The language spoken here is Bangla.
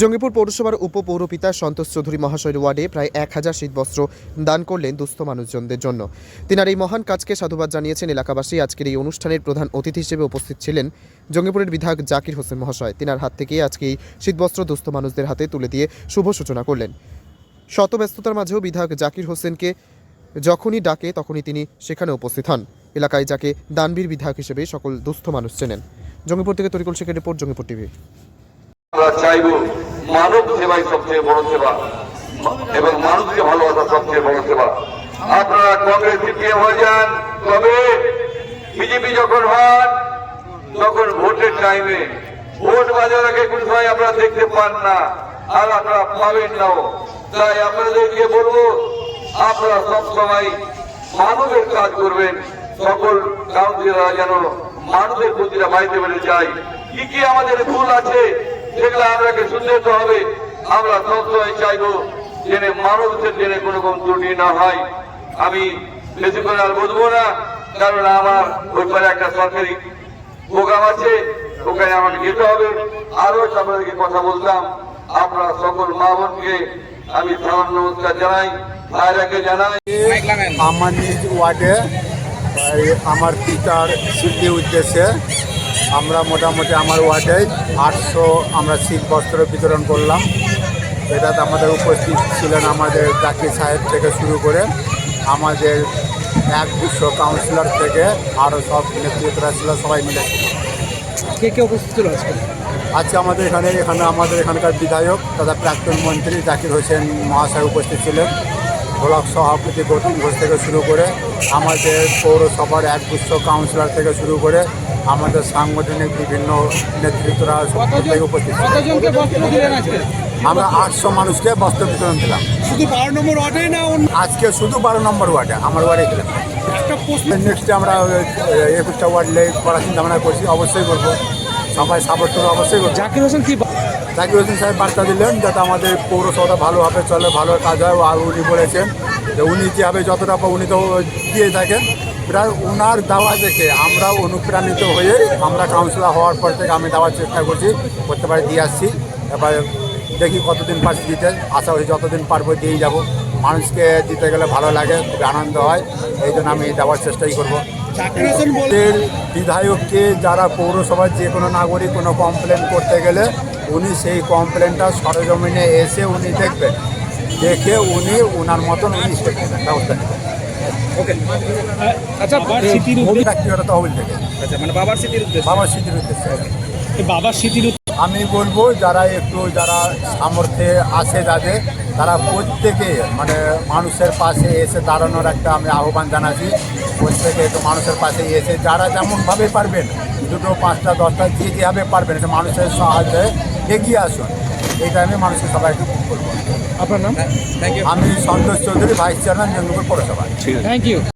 জঙ্গিপুর পৌরসভার উপপৌরপিতা সন্তোষ চৌধুরী মহাশয়ের ওয়ার্ডে প্রায় এক হাজার শীতবস্ত্র দান করলেন দুস্থ মানুষজনদের জন্য। তিনার এই মহান কাজকে সাধুবাদ জানিয়েছেন এলাকাবাসী। আজকের এই অনুষ্ঠানের প্রধান অতিথি হিসেবে উপস্থিত ছিলেন জঙ্গিপুরের বিধায়ক জাকির হোসেন মহাশয়। তিনার হাত থেকে আজকে এই শীতবস্ত্র দুস্থ মানুষদের হাতে তুলে দিয়ে শুভ সূচনা করলেন। শত ব্যস্ততার মাঝেও বিধায়ক জাকির হোসেনকে যখনই ডাকে তখনই তিনি সেখানে উপস্থিত হন। এলাকায় যাকে দানবীর বিধায়ক হিসেবে সকল দুস্থ মানুষ চেনেন। জঙ্গিপুর থেকে তরিকুল শেখের রিপোর্ট, জঙ্গিপুর টিভি। আমরা চাইব মানব সেবাই সবচেয়ে বড় সেবা। এবং মানুষকে ভালোবাসা সবচেয়ে বড় সেবা। আপনারা কংগ্রেস সিপিএম হয়ে যান তবে বিজেপি যখন হন তখন ভোটের টাইমে ভোট বাজার আগে কোন সময় আপনারা দেখতে পান না, আর আপনারা পাবেন নাও তাই আপনাদেরকে বলব, আপনারা সব সময় মানবের কাজ করবেন। সকল কাউন্সিলররা যেন মানুষের প্রতিটা বাড়িতে বেড়ে যায়। কি কি আমাদের ভুল আছে? সেগুলো আমাকে শুনতে হবে। আমরা সবসময় চাইব যেন মানুষের জেনে কোনো কোন ত্রুটি না হয়। আমি বেশি করে আর বুঝব না, কারণ আমার ওই পারে একটা সরকারি প্রোগ্রাম আছে, ওখানে আমাকে যেতে হবে। আরও আপনাদেরকে কথা বলতাম, আপনারা সকল মা বোনকে আমি সামান্য নমস্কার জানাই, ভাইরাকে জানাই। আমার নিজ ওয়ার্ডে, আমার পিতার স্মৃতি উদ্দেশ্যে আমরা মোটামুটি আমার ওয়ার্ডে আটশো আমরা শীত বস্ত্র বিতরণ করলাম। এটাতে আমাদের উপস্থিত ছিলেন আমাদের জাকির সাহেব থেকে শুরু করে আমাদের এক দুশো কাউন্সিলর থেকে আরও সব নেতৃত্বরা ছিল সবাই মিলে। কে কে উপস্থিত ছিল আজকে? আজকে আমাদের এখানে এখানে আমাদের এখানকার বিধায়ক তথা প্রাক্তন মন্ত্রী জাকির হোসেন মহাশয় উপস্থিত ছিলেন। ব্লক সভাপতি গৌতম ঘোষ থেকে শুরু করে আমাদের পৌরসভার এক গুচ্ছ কাউন্সিলর থেকে শুরু করে আমাদের সাংগঠনিক বিভিন্ন নেতৃত্বরা উপস্থিত আমরা আটশো মানুষকে বস্ত্র বিতরণ দিলাম। শুধু বারো নম্বর ওয়ার্ডে না আজকে শুধু বারো নম্বর ওয়ার্ডে আমার ওয়ার্ডে দিলাম প্রশ্ন নেক্সটে আমরা একুশটা ওয়ার্ড করার চিন্তা ভাবনা করছি অবশ্যই করব। সবাই সাপোর্ট করব অবশ্যই করব। জাকির হোসেন কি জাকির হোসেন সাহেব বার্তা দিলেন যাতে আমাদের পৌরসভাটা ভালোভাবে চলে ভালো কাজ হয়। আর উনি বলেছেন যে উনি যেভাবে যতটা উনি তো দিয়ে থাকেন প্রায় ওনার দাওয়া দেখে আমরা অনুপ্রাণিত হয়ে আমরা কাউন্সিলর হওয়ার পর থেকে আমি দেওয়ার চেষ্টা করছি করতে পারি দিয়ে আসছি। এবার দেখি কতদিন পারছি দিতে। আশা করি যতদিন পারব দিয়েই যাব। মানুষকে দিতে গেলে ভালো লাগে খুবই আনন্দ হয়। এই জন্য আমি দেওয়ার চেষ্টাই করব। বিধায়ককে যারা পৌরসভার যে কোনো নাগরিক কোনো কমপ্লেন করতে গেলে উনি সেই কমপ্লেনটা সরজমিনে এসে উনি দেখবেন দেখে উনি ওনার মতন উনি নেবেন ব্যবস্থা নেবেন ওকে আচ্ছা স্মৃতির ব্যক্তিগত তহবিল থেকে? আচ্ছা মানে বাবার স্মৃতির উদ্দেশ্যে। বাবার স্মৃতির উদ্দেশ্যে। বাবার স্মৃতির আমি বলব যারা একটু যারা সামর্থ্যে আছে যাদের তারা প্রত্যেকে মানে মানুষের পাশে এসে দাঁড়ানোর একটা আমি আহ্বান জানাচ্ছি। প্রত্যেকে একটু মানুষের পাশে এসে যারা যেমনভাবে পারবেন দুটো পাঁচটা দশটা যে যেভাবে পারবেন এটা মানুষের সাহায্যে এগিয়ে আসুন। এটা টাইমে মানুষকে সবাইকে বলব আপনার নাম? থ্যাংক ইউ আমি সন্তোষ চৌধুরী ভাইস চেয়ারম্যান জঙ্গিপুর পৌরসভা। Thank you